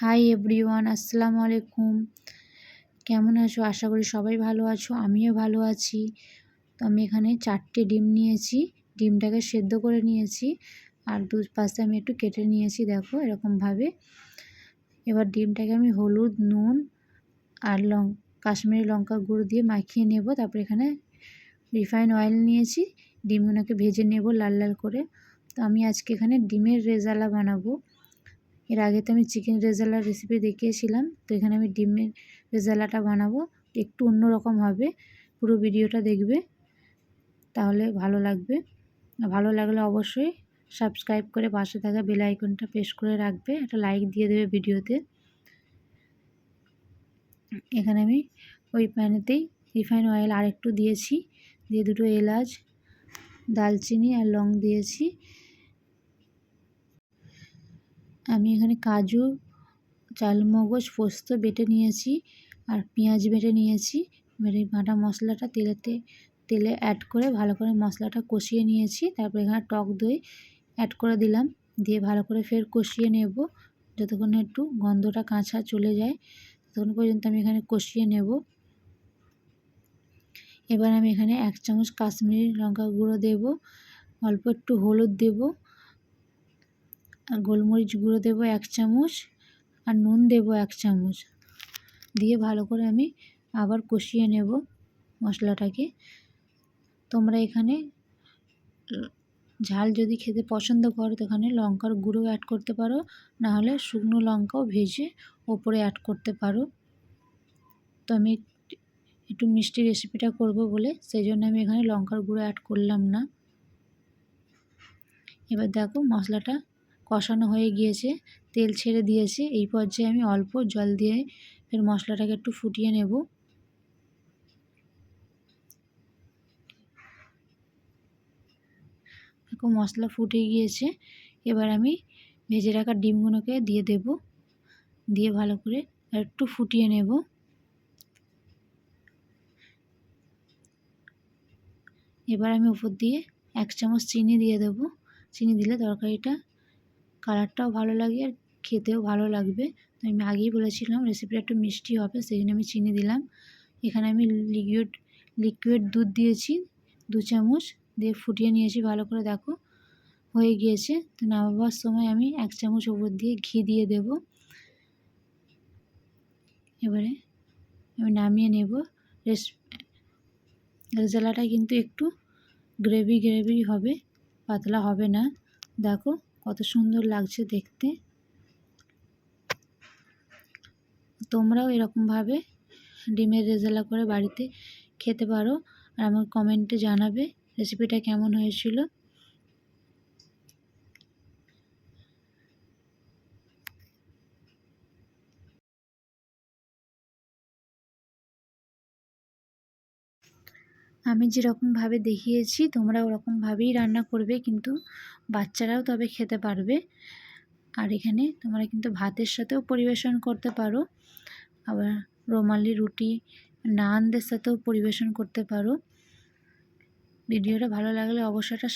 Hi everyone আসসালামু আলাইকুম। কেমন আছো? আশা করি সবাই ভালো আছো, আমিও ভালো আছি। তো আমি এখানে চারটে ডিম নিয়েছি, ডিমটাকে সেদ্ধ করে নিয়েছি, আর দু পাশে আমি একটু কেটে নিয়েছি, দেখো এরকমভাবে। এবার ডিমটাকে আমি হলুদ, নুন আর লং, কাশ্মীরি লঙ্কা গুঁড়ো দিয়ে মাখিয়ে নেব। তারপর এখানে রিফাইন অয়েল নিয়েছি ডিমগুলোকে ভেজে নেব লাল লাল করে। তো আমি আজকে এখানে ডিমের রেজালা বানাবো। এর আগে তো আমি চিকেন রেজালার রেসিপি দেখিয়েছিলাম, তো এখানে আমি ডিমের রেজালাটা বানাবো, একটু অন্যরকম হবে, পুরো ভিডিওটা দেখবে, তাহলে ভালো লাগবে। ভালো লাগলে অবশ্যই সাবস্ক্রাইব করে পাশে থাকা বেল আইকনটা প্রেস করে রাখবে, একটা লাইক দিয়ে দেবে ভিডিওতে। এখানে আমি ওই প্যানেতেই রিফাইন অয়েল আরেকটু দিয়েছি, দিয়ে দুটো এলাচ, দালচিনি আর লং দিয়েছি। আমি এখানে কাজু, চালমগজ, পোস্ত বেটে নিয়েছি আর পেঁয়াজ বেটে নিয়েছি। এই বাটা মশলাটা তেলেতে, তেলে অ্যাড করে ভালো করে মশলাটা কষিয়ে নিয়েছি। তারপর এখানে টক দই অ্যাড করে দিলাম। দিয়ে ভালো করে ফের কষিয়ে নেব। যতক্ষণ একটু গন্ধটা কাঁচা চলে যায়, ততক্ষণ পর্যন্ত আমি এখানে কষিয়ে নেব। এবার আমি এখানে এক চামচ কাশ্মীরি লঙ্কা গুঁড়ো দেব। অল্প একটু হলুদ দেব। আর গোলমরিচ গুঁড়ো দেবো এক চামচ আর নুন দেবো এক চামচ। দিয়ে ভালো করে আমি আবার কষিয়ে নেব মশলাটাকে। তোমরা এখানে ঝাল যদি খেতে পছন্দ করো তো এখানে লঙ্কার গুঁড়ো অ্যাড করতে পারো। নাহলে শুকনো লঙ্কাও ভেজে ওপরে অ্যাড করতে পারো। তো আমি একটু মিষ্টি রেসিপিটা করব বলে, সেই জন্য আমি এখানে লঙ্কার গুঁড়ো অ্যাড করলাম না। এবার দেখো মশলাটা কষানো হয়ে গিয়েছে, তেল ছেড়ে দিয়েছে। এই পর্যায়ে আমি অল্প জল দিয়ে ফের মশলাটাকে একটু ফুটিয়ে নেব। দেখো মশলা ফুটে গিয়েছে। এবার আমি ভেজে রাখা ডিমগুলোকে দিয়ে দেব। দিয়ে ভালো করে একটু ফুটিয়ে নেব। এবার আমি উপর দিয়ে এক চামচ চিনি দিয়ে দেব। চিনি দিলে তরকারিটা কালারটাও ভালো লাগে আর খেতেও ভালো লাগবে। তো আমি আগেই বলেছিলাম রেসিপিটা একটু মিষ্টি হবে সেই জন্য আমি চিনি দিলাম। এখানে আমি লিকুইড লিকুইড দুধ দিয়েছি, দু চামচ, দিয়ে ফুটিয়ে নিয়েছি ভালো করে, দেখো, হয়ে গিয়েছে। তো নামাবার সময় আমি এক চামচ ওপর দিয়ে ঘি দিয়ে দেব। এবারে আমি নামিয়ে নেব। রেস, রেজালাটা কিন্তু একটু গ্রেভি গ্রেভি হবে, পাতলা হবে না। দেখো কত সুন্দর লাগছে দেখতে। তোমরাও এরকমভাবে ডিমের রেজালা করে বাড়িতে খেতে পারো। আর আমার কমেন্টে জানাবে রেসিপিটা কেমন হয়েছিল। আমি যেরকমভাবে দেখিয়েছি তোমরা ওরকমভাবেই রান্না করবে, কিন্তু বাচ্চারাও তবে খেতে পারবে। আর এখানে তোমরা কিন্তু ভাতের সাথেও পরিবেশন করতে পারো। আবার রোমালি রুটি, নানদের সাথেও পরিবেশন করতে পারো। ভিডিওটা ভালো লাগলে অবশ্যই শেয়ার